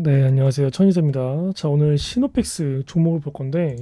네, 안녕하세요. 천희재입니다. 자, 오늘 시노팩스 종목을 볼 건데,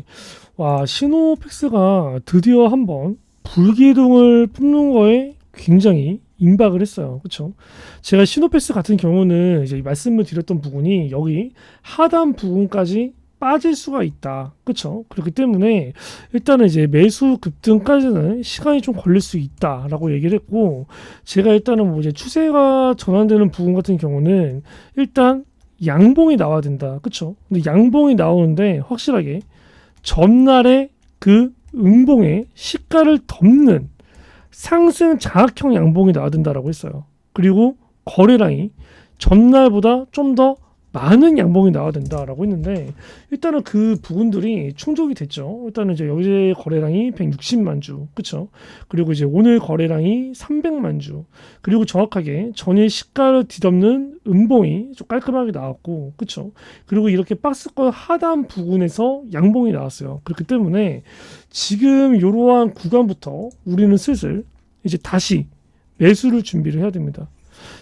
와, 시노팩스가 드디어 한번 불기둥을 뽑는 거에 굉장히 임박을 했어요. 그쵸? 제가 시노팩스 같은 경우는 이제 말씀을 드렸던 부분이 여기 하단 부분까지 빠질 수가 있다. 그쵸? 그렇기 때문에 일단은 이제 매수 급등까지는 시간이 좀 걸릴 수 있다라고 얘기를 했고, 제가 일단은 뭐 이제 추세가 전환되는 부분 같은 경우는 일단 양봉이 나와야 된다. 그쵸? 근데 양봉이 나오는데 확실하게 전날에 그 음봉의 시가를 덮는 상승 장악형 양봉이 나와야 된다라고 했어요. 그리고 거래량이 전날보다 좀 더 많은 양봉이 나와야 된다라고 했는데 일단은 그 부분들이 충족이 됐죠. 일단은 이제 여기에 거래량이 160만 주, 그쵸? 그리고 이제 오늘 거래량이 300만 주, 그리고 정확하게 전일 시가를 뒤덮는 음봉이 좀 깔끔하게 나왔고, 그쵸? 그리고 이렇게 박스권 하단 부분에서 양봉이 나왔어요. 그렇기 때문에 지금 이러한 구간부터 우리는 슬슬 이제 다시 매수를 준비를 해야 됩니다.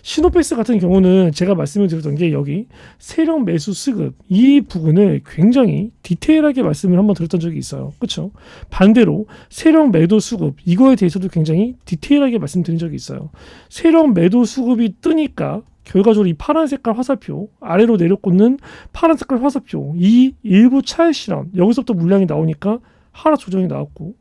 시노페스 같은 경우는 제가 말씀을 드렸던 게 여기 세력 매수 수급 이 부분을 굉장히 디테일하게 말씀을 한번 드렸던 적이 있어요. 그렇죠? 반대로 세력 매도 수급 이거에 대해서도 굉장히 디테일하게 말씀드린 적이 있어요. 세력 매도 수급이 뜨니까 결과적으로 이 파란 색깔 화살표 아래로 내려꽂는 파란 색깔 화살표 이 일부 차익 실험 여기서부터 물량이 나오니까 하락 조정이 나왔고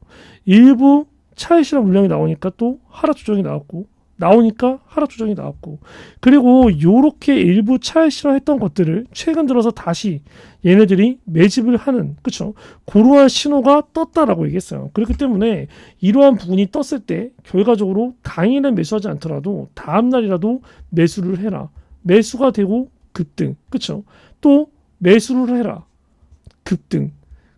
일부 차익 실험 물량이 나오니까 또 하락 조정이 나왔고 나오니까 하락 조정이 나왔고. 그리고 요렇게 일부 차익 실험했던 것들을 최근 들어서 다시 얘네들이 매집을 하는 그쵸? 그러한 신호가 떴다라고 얘기했어요. 그렇기 때문에 이러한 부분이 떴을 때 결과적으로 당일에 매수하지 않더라도 다음날이라도 매수를 해라. 매수가 되고 급등 그쵸? 또 매수를 해라. 급등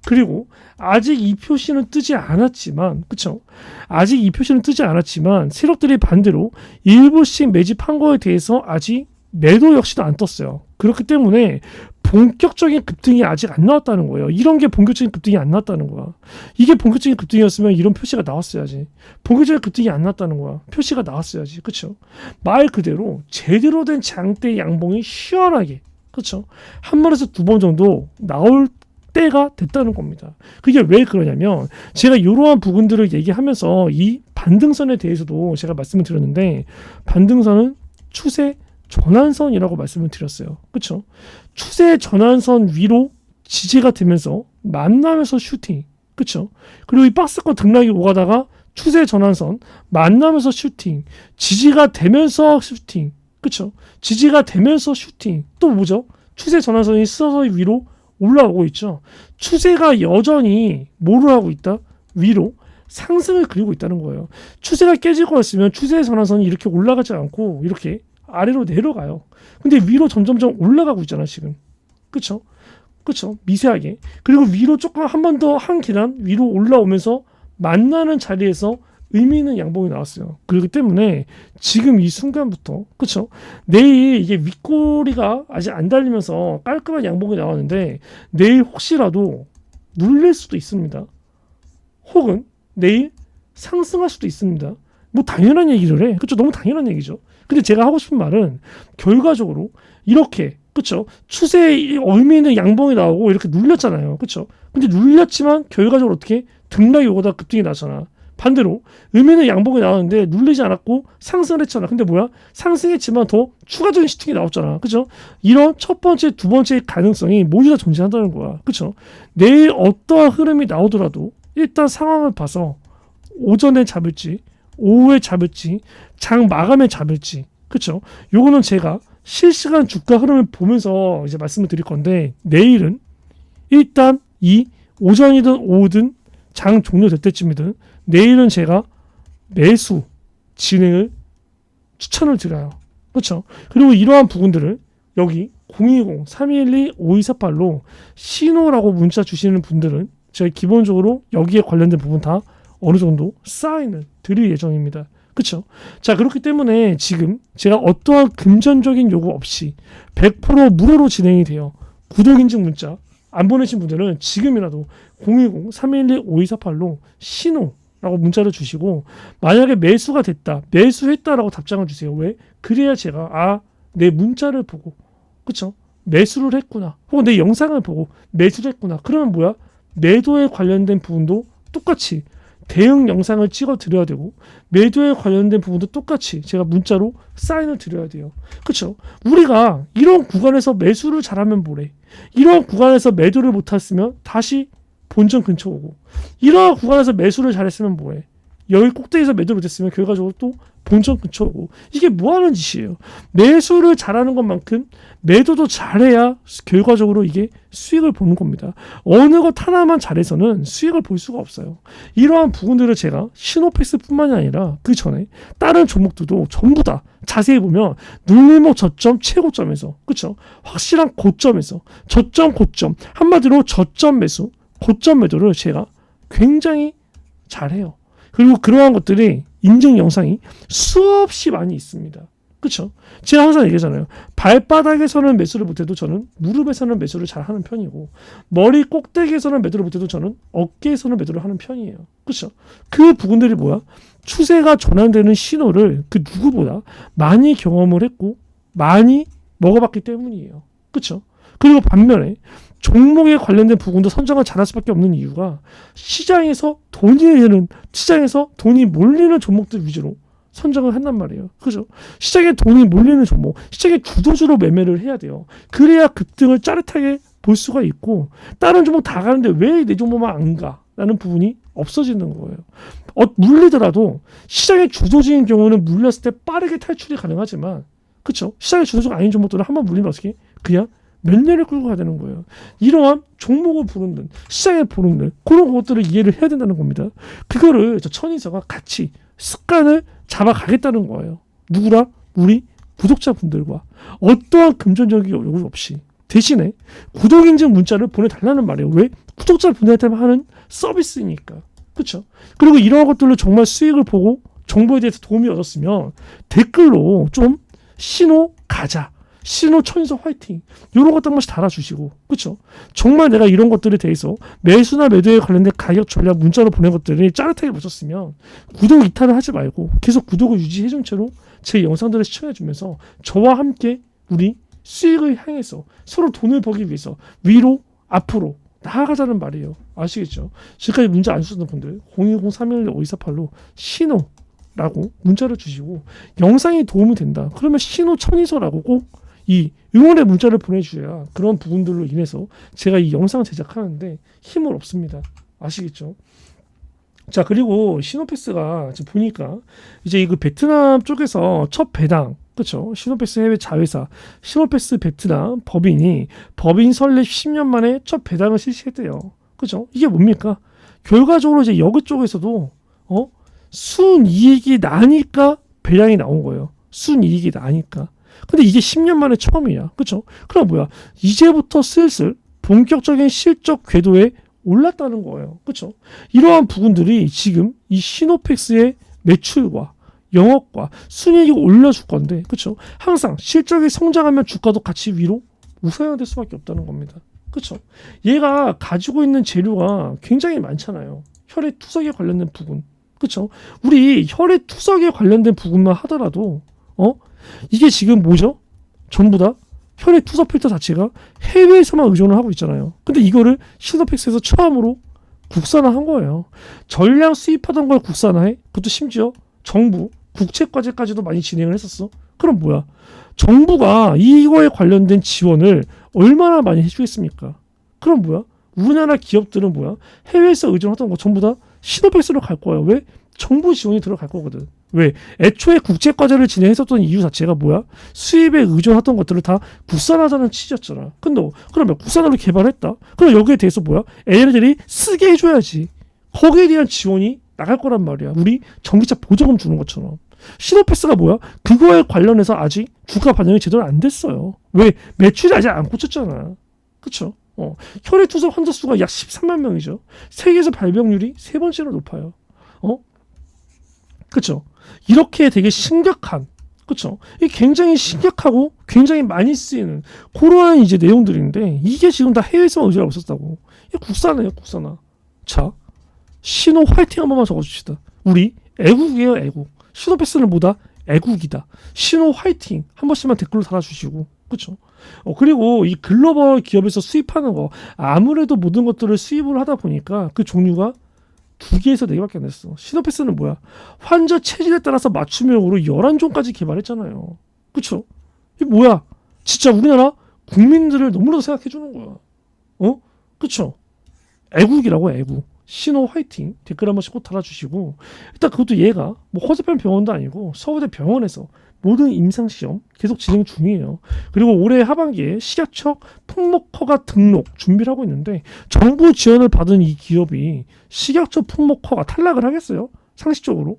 그리고 아직 이 표시는 뜨지 않았지만 그쵸? 아직 이 표시는 뜨지 않았지만 세력들이 반대로 일부씩 매집한 거에 대해서 아직 매도 역시도 안 떴어요. 그렇기 때문에 본격적인 급등이 아직 안 나왔다는 거예요. 이런 게 본격적인 급등이 안 나왔다는 거야. 이게 본격적인 급등이었으면 이런 표시가 나왔어야지. 본격적인 급등이 안 나왔다는 거야. 표시가 나왔어야지. 그쵸? 말 그대로 제대로 된 장대 양봉이 시원하게 그렇죠. 한 번에서 두 번 정도 나올 때가 됐다는 겁니다. 그게 왜 그러냐면 제가 이러한 부분들을 얘기하면서 이 반등선에 대해서도 제가 말씀을 드렸는데 반등선은 추세 전환선이라고 말씀을 드렸어요. 그렇죠? 추세 전환선 위로 지지가 되면서 만나면서 슈팅. 그렇죠? 그리고 이 박스권 등락이 오가다가 추세 전환선 만나면서 슈팅. 지지가 되면서 슈팅. 그렇죠? 지지가 되면서 슈팅. 또 뭐죠? 추세 전환선이 서서 위로 올라오고 있죠. 추세가 여전히 뭐를 하고 있다? 위로 상승을 그리고 있다는 거예요. 추세가 깨지고 있으면 추세의 전환선이 이렇게 올라가지 않고 이렇게 아래로 내려가요. 근데 위로 점점점 올라가고 있잖아, 지금. 그쵸? 그쵸? 미세하게. 그리고 위로 조금 한 번 더 한 계단 위로 올라오면서 만나는 자리에서 의미 있는 양봉이 나왔어요. 그렇기 때문에 지금 이 순간부터 그렇죠. 내일 이게 윗꼬리가 아직 안 달리면서 깔끔한 양봉이 나왔는데 내일 혹시라도 눌릴 수도 있습니다. 혹은 내일 상승할 수도 있습니다. 뭐 당연한 얘기를 해. 그렇죠. 너무 당연한 얘기죠. 근데 제가 하고 싶은 말은 결과적으로 이렇게 그렇죠. 추세에 의미 있는 양봉이 나오고 이렇게 눌렸잖아요. 그렇죠. 근데 눌렸지만 결과적으로 어떻게 등락이 오다 급등이 나잖아. 반대로 의미는 양봉이 나왔는데 눌리지 않았고 상승을 했잖아. 근데 뭐야? 상승했지만 더 추가적인 시팅이 나왔잖아. 그죠? 이런 첫 번째, 두 번째 가능성이 모두 다 존재한다는 거야. 그죠? 내일 어떠한 흐름이 나오더라도 일단 상황을 봐서 오전에 잡을지, 오후에 잡을지, 장 마감에 잡을지. 그쵸? 요거는 제가 실시간 주가 흐름을 보면서 이제 말씀을 드릴 건데 내일은 일단 이 오전이든 오후든 장 종료될 때쯤이든 내일은 제가 매수 진행을 추천을 드려요. 그렇죠? 그리고 이러한 부분들을 여기 020-312-5248로 신호라고 문자 주시는 분들은 제가 기본적으로 여기에 관련된 부분 다 어느 정도 사인을 드릴 예정입니다. 그렇죠? 자 그렇기 때문에 지금 제가 어떠한 금전적인 요구 없이 100% 무료로 진행이 돼요. 구독 인증 문자 안 보내신 분들은 지금이라도 010-312-5248로 신호 라고 문자를 주시고 만약에 매수가 됐다 매수했다라고 답장을 주세요 왜 그래야 제가 아 내 문자를 보고 그쵸 매수를 했구나. 혹은 내 영상을 보고 매수를 했구나. 그러면 뭐야? 매도에 관련된 부분도 똑같이 대응 영상을 찍어 드려야 되고 매도에 관련된 부분도 똑같이 제가 문자로 사인을 드려야 돼요. 그렇죠? 우리가 이런 구간에서 매수를 잘하면 뭐래? 이런 구간에서 매도를 못했으면 다시 본전 근처 오고 이런 구간에서 매수를 잘했으면 뭐해? 여기 꼭대기에서 매도를 못했으면 결과적으로 또 본전 근처 오고 이게 뭐 하는 짓이에요? 매수를 잘하는 것만큼 매도도 잘해야 결과적으로 이게 수익을 보는 겁니다. 어느 것 하나만 잘해서는 수익을 볼 수가 없어요. 이러한 부분들을 제가 시노팩스뿐만이 아니라 그 전에 다른 종목들도 전부 다 자세히 보면 눌림목 저점 최고점에서 그렇죠? 확실한 고점에서 저점 고점 한마디로 저점 매수 고점 매도를 제가 굉장히 잘해요. 그리고 그러한 것들이 인증 영상이 수없이 많이 있습니다. 그렇죠? 제가 항상 얘기하잖아요. 발바닥에서는 매수를 못해도 저는 무릎에서는 매수를 잘 하는 편이고 머리 꼭대기에서는 매도를 못해도 저는 어깨에서는 매도를 하는 편이에요. 그렇죠? 그 부분들이 뭐야? 추세가 전환되는 신호를 그 누구보다 많이 경험을 했고 많이 먹어봤기 때문이에요. 그렇죠? 그리고 반면에 종목에 관련된 부분도 선정을 잘할 수밖에 없는 이유가 시장에서 돈이 되는 시장에서 돈이 몰리는 종목들 위주로 선정을 한단 말이에요. 그죠? 시장에 돈이 몰리는 종목, 시장에 주도주로 매매를 해야 돼요. 그래야 급등을 짜릿하게 볼 수가 있고 다른 종목 다 가는데 왜 내 종목만 안 가? 라는 부분이 없어지는 거예요. 어, 물리더라도 시장의 주도주인 경우는 물렸을 때 빠르게 탈출이 가능하지만 그쵸? 시장의 주도주가 아닌 종목들은 한번 물리면 어떻게? 그냥 몇 년을 끌고 가야 되는 거예요. 이러한 종목을 보는 시장에 보는 듯 그런 것들을 이해를 해야 된다는 겁니다. 그거를 저 천인서가 같이 습관을 잡아가겠다는 거예요. 누구랑? 우리 구독자분들과 어떠한 금전적인 요구 없이 대신에 구독 인증 문자를 보내달라는 말이에요. 왜? 구독자분들한테 하는 서비스니까. 그렇죠? 그리고 이러한 것들로 정말 수익을 보고 정보에 대해서 도움이 얻었으면 댓글로 좀 신호 가자. 신호 천서 화이팅. 이런 것들 한 번씩 달아주시고. 그렇죠 정말 내가 이런 것들에 대해서 매수나 매도에 관련된 가격 전략 문자로 보낸 것들이 짜릿하게 보셨으면 구독 이탈을 하지 말고 계속 구독을 유지해준 채로 제 영상들을 시청해주면서 저와 함께 우리 수익을 향해서 서로 돈을 벌기 위해서 위로 앞으로 나아가자는 말이에요. 아시겠죠? 지금까지 문자 안 주셨던 분들 010-311-5248로 신호라고 문자를 주시고 영상이 도움이 된다. 그러면 신호 천이서라고 꼭 이 응원의 문자를 보내주셔야 그런 부분들로 인해서 제가 이 영상 제작하는데 힘을 얻습니다. 아시겠죠? 자 그리고 시노패스가 지금 보니까 이제 이그 베트남 쪽에서 첫 배당 그렇죠 시노패스 해외 자회사 시노패스 베트남 법인이 법인 설립 10년 만에 첫 배당을 실시했대요. 그렇죠 이게 뭡니까? 결과적으로 이제 여그 쪽에서도 어? 순이익이 나니까 배당이 나온 거예요. 순이익이 나니까 근데 이게 10년 만에 처음이야. 그쵸? 그럼 뭐야? 이제부터 슬슬 본격적인 실적 궤도에 올랐다는 거예요. 그쵸? 이러한 부분들이 지금 이 시노펙스의 매출과 영업과 순이익이 올려줄 건데, 그쵸? 항상 실적이 성장하면 주가도 같이 위로 우상향될 수밖에 없다는 겁니다. 그쵸? 얘가 가지고 있는 재료가 굉장히 많잖아요. 혈액 투석에 관련된 부분. 그쵸? 우리 혈액 투석에 관련된 부분만 하더라도, 어? 이게 지금 뭐죠? 전부 다 혈액 투석 필터 자체가 해외에서만 의존을 하고 있잖아요. 근데 이거를 시노팩스에서 처음으로 국산화한 거예요. 전량 수입하던 걸 국산화해? 그것도 심지어 정부 국채과제까지도 많이 진행을 했었어. 그럼 뭐야? 정부가 이거에 관련된 지원을 얼마나 많이 해주겠습니까? 그럼 뭐야? 우리나라 기업들은 뭐야? 해외에서 의존하던 거 전부 다 시노팩스로 갈 거야. 왜? 정부 지원이 들어갈 거거든. 왜? 애초에 국제 과제를 진행했었던 이유 자체가 뭐야? 수입에 의존하던 것들을 다 국산화하자는 취지였잖아. 근데 그러면 국산화를 개발했다. 그럼 여기에 대해서 뭐야? 얘네들이 쓰게 해줘야지. 거기에 대한 지원이 나갈 거란 말이야. 우리 전기차 보조금 주는 것처럼. 시노패스가 뭐야? 그거에 관련해서 아직 주가 반영이 제대로 안 됐어요. 왜? 매출이 아직 안 꽂혔잖아. 그쵸? 어. 혈액 투석 환자 수가 약 13만 명이죠. 세계에서 발병률이 세 번째로 높아요. 어? 그쵸? 이렇게 되게 심각한 그렇죠? 이 굉장히 심각하고 굉장히 많이 쓰이는 그러한 이제 내용들인데 이게 지금 다 해외에서만 의존하고 있었다고. 이 국산이에요, 국산화. 자, 신호 화이팅 한 번만 적어줍시다. 우리 애국이에요, 애국. 신호 패스는 뭐다? 애국이다. 신호 화이팅 한 번씩만 댓글로 달아주시고 그렇죠? 어, 그리고 이 글로벌 기업에서 수입하는 거 아무래도 모든 것들을 수입을 하다 보니까 그 종류가 두 개에서 네 개밖에 안 됐어. 시노패스는 뭐야? 환자 체질에 따라서 맞춤형으로 11종까지 개발했잖아요. 그쵸? 이게 뭐야? 진짜 우리나라 국민들을 너무나도 생각해 주는 거야. 어? 그쵸? 애국이라고 애국. 신호 화이팅 댓글 한 번씩 꼭 달아주시고 일단 그것도 얘가 뭐 허접한 병원도 아니고 서울대 병원에서 모든 임상 시험 계속 진행 중이에요. 그리고 올해 하반기에 식약처 품목허가 등록 준비를 하고 있는데 정부 지원을 받은 이 기업이 식약처 품목허가 탈락을 하겠어요? 상식적으로?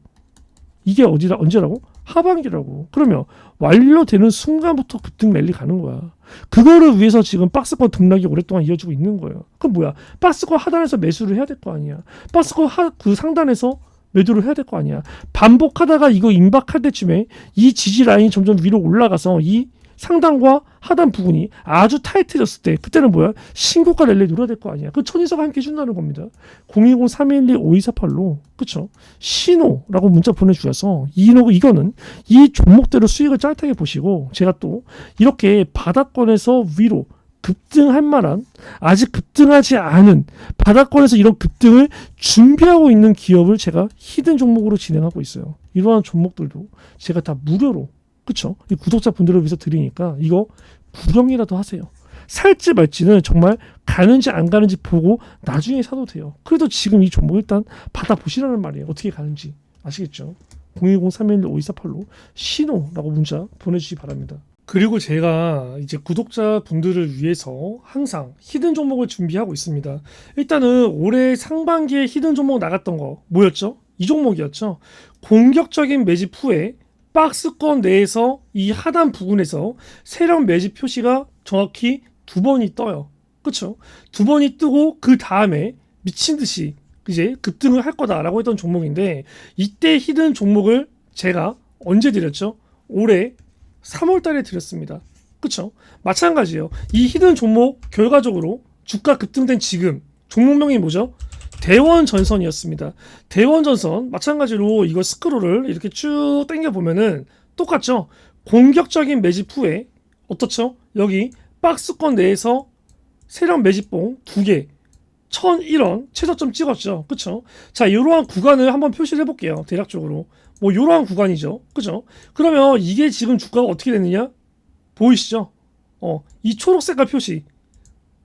이게 어디라 언제라고? 하반기라고. 그러면 완료되는 순간부터 급등 랠리 가는 거야. 그거를 위해서 지금 박스권 등락이 오랫동안 이어지고 있는 거예요. 그럼 뭐야? 박스권 하단에서 매수를 해야 될 거 아니야. 박스권 하, 그 상단에서 매도를 해야 될 거 아니야. 반복하다가 이거 임박할 때쯤에 이 지지 라인이 점점 위로 올라가서 이 상단과 하단 부분이 아주 타이트해졌을 때 그때는 뭐야? 신고가 랠리 노려야 될 거 아니야. 그 천이사가 함께 해준다는 겁니다. 010-312-5248로 그쵸? 신호라고 문자 보내주셔서 이노 이거는 이 종목대로 수익을 짜릿하게 보시고 제가 또 이렇게 바닥권에서 위로 급등할 만한 아직 급등하지 않은 바닥권에서 이런 급등을 준비하고 있는 기업을 제가 히든 종목으로 진행하고 있어요. 이러한 종목들도 제가 다 무료로 그쵸? 이 구독자 분들을 위해서 드리니까 이거 구경이라도 하세요. 살지 말지는 정말 가는지 안 가는지 보고 나중에 사도 돼요. 그래도 지금 이 종목 일단 받아보시라는 말이에요. 어떻게 가는지 아시겠죠? 010-311-5248로 신호라고 문자 보내주시기 바랍니다. 그리고 제가 이제 구독자 분들을 위해서 항상 히든 종목을 준비하고 있습니다. 일단은 올해 상반기에 히든 종목 나갔던 거 뭐였죠? 이 종목이었죠. 공격적인 매집 후에 박스권 내에서 이 하단 부분에서 세력 매집 표시가 정확히 두 번이 떠요. 그쵸? 두 번이 뜨고 그 다음에 미친 듯이 이제 급등을 할 거다라고 했던 종목인데 이때 히든 종목을 제가 언제 드렸죠? 올해 3월 달에 드렸습니다. 그쵸? 마찬가지예요. 이 히든 종목 결과적으로 주가 급등된 지금 종목명이 뭐죠? 대원전선이었습니다. 대원전선 마찬가지로 이거 스크롤을 이렇게 쭉 당겨 보면은 똑같죠. 공격적인 매집 후에 어떻죠? 여기 박스권 내에서 세력 매집봉 두 개, 1001원 최저점 찍었죠. 그쵸? 자, 이러한 구간을 한번 표시를 해볼게요. 대략적으로. 뭐, 이러한 구간이죠. 그죠? 그러면 이게 지금 주가가 어떻게 됐느냐? 보이시죠? 어, 이 초록 색깔 표시.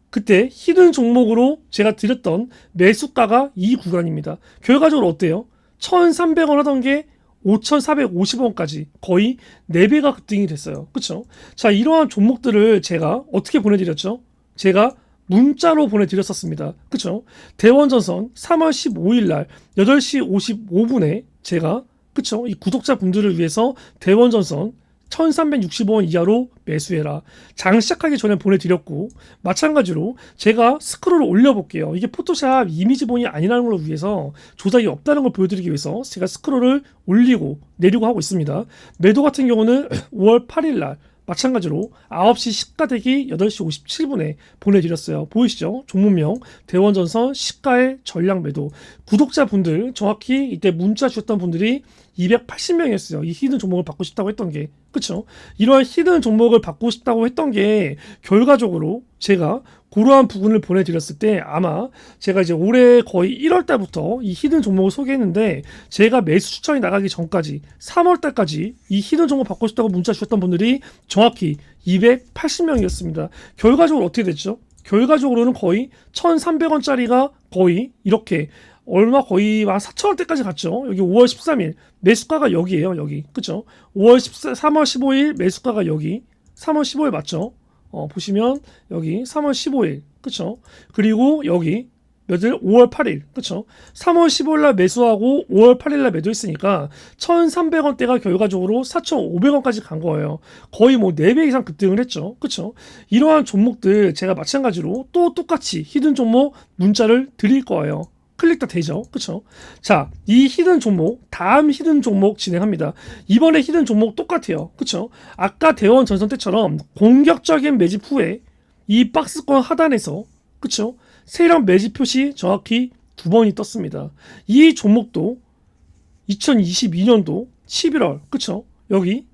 그때 히든 종목으로 제가 드렸던 매수가가 이 구간입니다. 결과적으로 어때요? 1,300원 하던 게 5,450원까지 거의 4배가 급등이 됐어요. 그쵸? 자, 이러한 종목들을 제가 어떻게 보내드렸죠? 제가 문자로 보내드렸었습니다. 그쵸? 대원전선 3월 15일 날 8시 55분에 제가 그쵸? 이 구독자분들을 위해서 대원전선 1365원 이하로 매수해라. 장 시작하기 전에 보내드렸고 마찬가지로 제가 스크롤을 올려볼게요. 이게 포토샵 이미지본이 아니라는 걸 위해서 조작이 없다는 걸 보여드리기 위해서 제가 스크롤을 올리고 내리고 하고 있습니다. 매도 같은 경우는 5월 8일 날 마찬가지로 9시 시가대기 8시 57분에 보내드렸어요. 보이시죠? 종문명 대원전선 시가의 전량 매도 구독자분들 정확히 이때 문자 주셨던 분들이 280명이었어요. 이 히든 종목을 받고 싶다고 했던 게 그쵸? 이러한 히든 종목을 받고 싶다고 했던 게 결과적으로 제가 그러한 부분을 보내드렸을 때 아마 제가 이제 올해 거의 1월 달부터 이 히든 종목을 소개했는데 제가 매수 추천이 나가기 전까지 3월 달까지 이 히든 종목 받고 싶다고 문자 주셨던 분들이 정확히 280명이었습니다. 결과적으로 어떻게 됐죠? 결과적으로는 거의 1,300원짜리가 거의 이렇게 얼마 거의 한 4천 원대까지 갔죠. 여기 5월 13일 매수가가 여기에요. 여기 그쵸? 5월 14, 3월 15일 매수가가 여기 3월 15일 맞죠? 어, 보시면 여기 3월 15일 그쵸? 그리고 여기 며칠 5월 8일 그쵸? 3월 15일 날 매수하고 5월 8일 날 매도했으니까 1,300원대가 결과적으로 4,500원까지 간 거예요. 거의 뭐 4배 이상 급등을 했죠. 그쵸? 이러한 종목들 제가 마찬가지로 또 똑같이 히든 종목 문자를 드릴 거예요. 클릭 다 되죠. 그쵸? 자, 이 히든 종목, 다음 히든 종목 진행합니다. 이번에 히든 종목 똑같아요. 그쵸? 아까 대원 전선 때처럼 공격적인 매집 후에 이 박스권 하단에서, 그쵸? 세력 매집 표시 정확히 두 번이 떴습니다. 이 종목도 2022년도 11월, 그쵸? 여기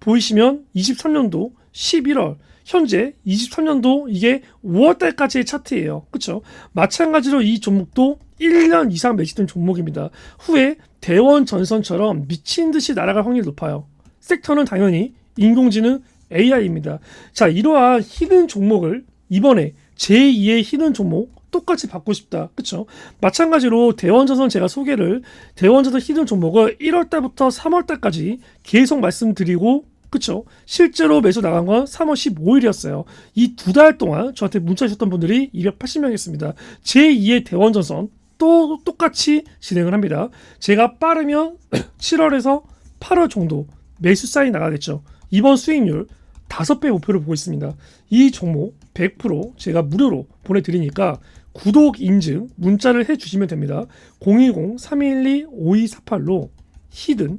보이시면 23년도 11월 현재 23년도 이게 5월달까지의 차트예요. 그렇죠? 마찬가지로 이 종목도 1년 이상 매집된 종목입니다. 후에 대원 전선처럼 미친 듯이 날아갈 확률이 높아요. 섹터는 당연히 인공지능 AI입니다. 자, 이러한 히든 종목을 이번에 제2의 히든 종목 똑같이 받고 싶다. 그쵸? 마찬가지로 대원전선 제가 소개를 대원전선 히든 종목을 1월달부터 3월달까지 계속 말씀드리고 그쵸? 실제로 매수 나간 건 3월 15일이었어요. 이 두 달 동안 저한테 문자 주셨던 분들이 280명이었습니다. 제2의 대원전선 또 똑같이 진행을 합니다. 제가 빠르면 7월에서 8월 정도 매수 사인 나가겠죠. 이번 수익률 5배 목표를 보고 있습니다. 이 종목 100% 제가 무료로 보내드리니까 구독 인증 문자를 해주시면 됩니다. 010-312-5248로 히든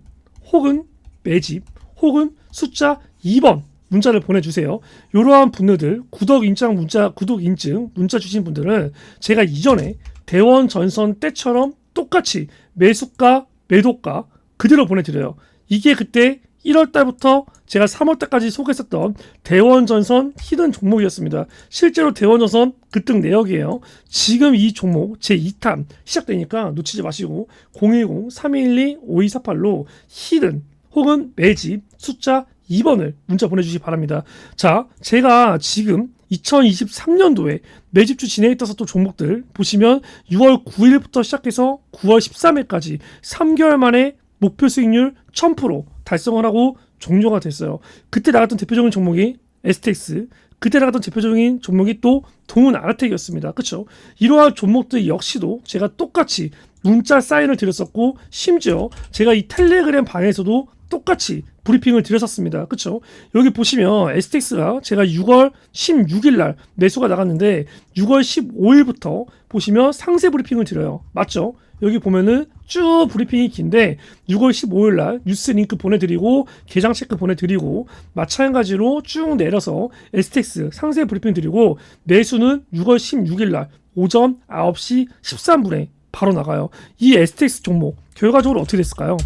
혹은 매집 혹은 숫자 2번 문자를 보내주세요. 이러한 분들 구독 인증 문자 구독 인증 문자 주신 분들은 제가 이전에 대원 전선 때처럼 똑같이 매수가 매도가 그대로 보내드려요. 이게 그때 1월 달부터 제가 3월 달까지 소개했었던 대원전선 히든 종목이었습니다. 실제로 대원전선 급등 내역이에요. 지금 이 종목 제 2탄 시작되니까 놓치지 마시고 010-312-5248로 히든 혹은 매집 숫자 2번을 문자 보내주시기 바랍니다. 자, 제가 지금 2023년도에 매집주 진행했던 또 종목들 보시면 6월 9일부터 시작해서 9월 13일까지 3개월 만에 목표 수익률 1000% 달성을 하고 종료가 됐어요. 그때 나갔던 대표적인 종목이 STX, 그때 나갔던 대표적인 종목이 또 동은 아르텍이었습니다. 그렇죠? 이러한 종목들 역시도 제가 똑같이 문자 사인을 드렸었고 심지어 제가 이 텔레그램 방에서도 똑같이 브리핑을 드렸었습니다. 그렇죠? 여기 보시면 STX가 제가 6월 16일 날 매수가 나갔는데 6월 15일부터 보시면 상세 브리핑을 드려요. 맞죠? 여기 보면은 쭉 브리핑이 긴데 6월 15일 날 뉴스 링크 보내드리고 계장 체크 보내드리고 마찬가지로 쭉 내려서 STX 상세 브리핑 드리고 매수는 6월 16일 날 오전 9시 13분에 바로 나가요. 이 STX 종목 결과적으로 어떻게 됐을까요?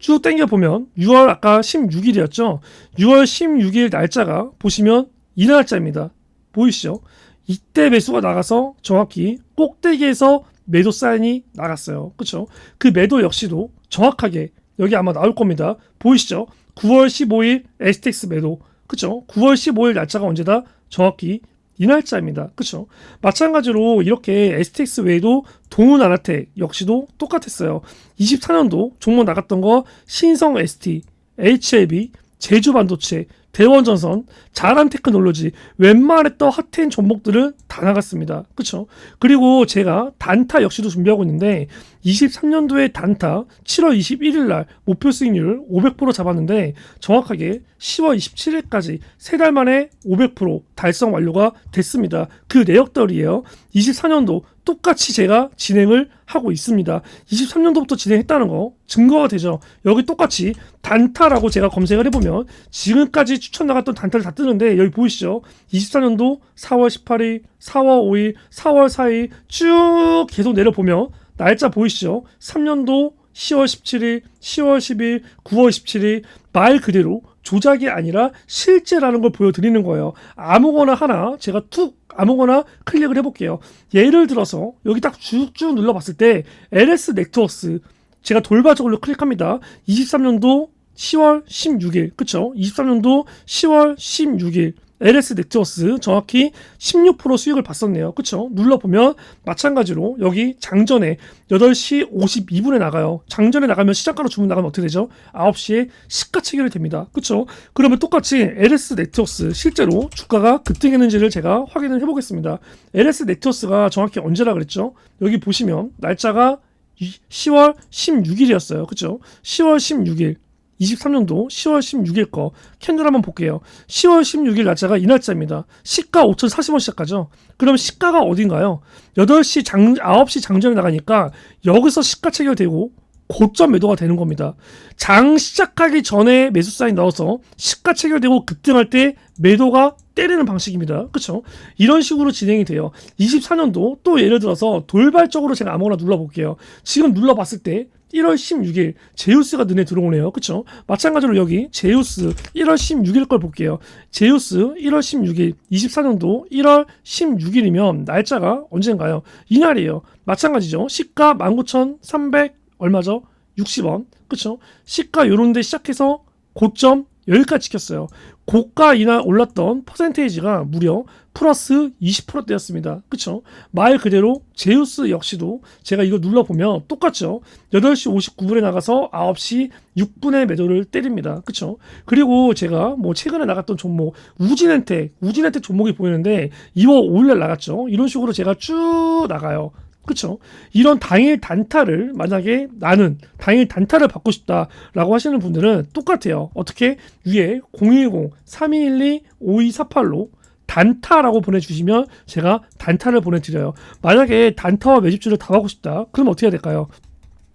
쭉 땡겨 보면 6월 아까 16일이었죠. 6월 16일 날짜가 보시면 이 날짜입니다. 보이시죠? 이때 매수가 나가서 정확히 꼭대기에서 매도 사인이 나갔어요. 그렇죠? 그 매도 역시도 정확하게 여기 아마 나올 겁니다. 보이시죠? 9월 15일 STX 매도. 그렇죠? 9월 15일 날짜가 언제다? 정확히 이 날짜입니다. 그렇죠? 마찬가지로 이렇게 STX 외에도 동훈 아나텍 역시도 똑같았어요. 24년도 종목 나갔던 거 신성 ST, HLB, 제주 반도체, 대원전선, 자람 테크놀로지 웬만했던 핫한 종목들은 다 나갔습니다. 그렇죠? 그리고 제가 단타 역시도 준비하고 있는데 23년도에 단타 7월 21일 날 목표 수익률 500% 잡았는데 정확하게 10월 27일까지 세달 만에 500% 달성 완료가 됐습니다. 그 내역들이에요. 24년도 똑같이 제가 진행을 하고 있습니다. 23년도부터 진행했다는 거 증거가 되죠. 여기 똑같이 단타라고 제가 검색을 해보면 지금까지 추천 나갔던 단타를 다 뜨는데 여기 보이시죠? 24년도 4월 18일, 4월 5일, 4월 4일 쭉 계속 내려보면 날짜 보이시죠? 3년도 10월 17일, 10월 10일, 9월 17일 말 그대로 조작이 아니라 실제라는 걸 보여드리는 거예요. 아무거나 하나 제가 툭 아무거나 클릭을 해볼게요. 예를 들어서 여기 딱 쭉쭉 눌러봤을 때 LS 넥트워스 제가 돌발적으로 클릭합니다. 23년도 10월 16일 그쵸? 23년도 10월 16일 LS 넥트워스 정확히 16% 수익을 봤었네요. 그쵸? 눌러보면 마찬가지로 여기 장전에 8시 52분에 나가요. 장전에 나가면 시장가로 주문 나가면 어떻게 되죠? 9시에 시가 체결이 됩니다. 그쵸? 그러면 똑같이 LS 넥트워스 실제로 주가가 급등했는지를 제가 확인을 해보겠습니다. LS 넥트워스가 정확히 언제라 그랬죠? 여기 보시면 날짜가 10월 16일이었어요. 그쵸? 10월 16일 23년도 10월 16일 거 캔들 한번 볼게요. 10월 16일 날짜가 이 날짜입니다. 시가 5,040원 시작하죠. 그럼 시가가 어딘가요? 8시 장 9시 장전에 나가니까 여기서 시가 체결되고 고점 매도가 되는 겁니다. 장 시작하기 전에 매수 사인 넣어서 시가 체결되고 급등할 때 매도가 때리는 방식입니다. 그쵸? 이런 식으로 진행이 돼요. 24년도 또 예를 들어서 돌발적으로 제가 아무거나 눌러볼게요. 지금 눌러봤을 때 1월 16일 제우스가 눈에 들어오네요. 그쵸? 마찬가지로 여기 제우스 1월 16일 걸 볼게요. 제우스 1월 16일 24년도 1월 16일이면 날짜가 언젠가요? 이날이에요. 마찬가지죠. 시가 19,300 얼마죠? 60원. 그쵸? 시가 요런 데 시작해서 고점 여기까지 지켰어요. 고가 이날 올랐던 퍼센테이지가 무려 플러스 20%대였습니다. 그쵸? 말 그대로 제우스 역시도 제가 이거 눌러보면 똑같죠? 8시 59분에 나가서 9시 6분에 매도를 때립니다. 그쵸? 그리고 제가 뭐 최근에 나갔던 종목 우진엔텍, 우진엔텍 종목이 보이는데 2월 5일날 나갔죠? 이런 식으로 제가 쭉 나가요. 그쵸? 이런 당일 단타를 만약에 나는 당일 단타를 받고 싶다라고 하시는 분들은 똑같아요. 어떻게 위에 010-3212-5248로 단타라고 보내주시면 제가 단타를 보내드려요. 만약에 단타와 매집주를 다 하고 싶다. 그럼 어떻게 해야 될까요?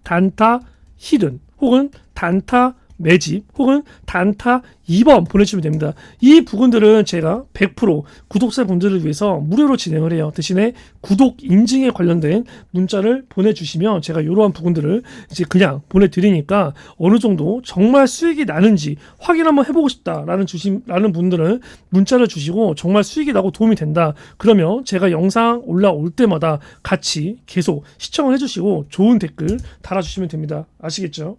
단타 히든 혹은 단타 매집 혹은 단타 2번 보내주시면 됩니다. 이 부분들은 제가 100% 구독자 분들을 위해서 무료로 진행을 해요. 대신에 구독 인증에 관련된 문자를 보내주시면 제가 이러한 부분들을 이제 그냥 보내드리니까 어느 정도 정말 수익이 나는지 확인 한번 해보고 싶다라는 주심라는 분들은 문자를 주시고 정말 수익이 나고 도움이 된다. 그러면 제가 영상 올라올 때마다 같이 계속 시청을 해주시고 좋은 댓글 달아주시면 됩니다. 아시겠죠?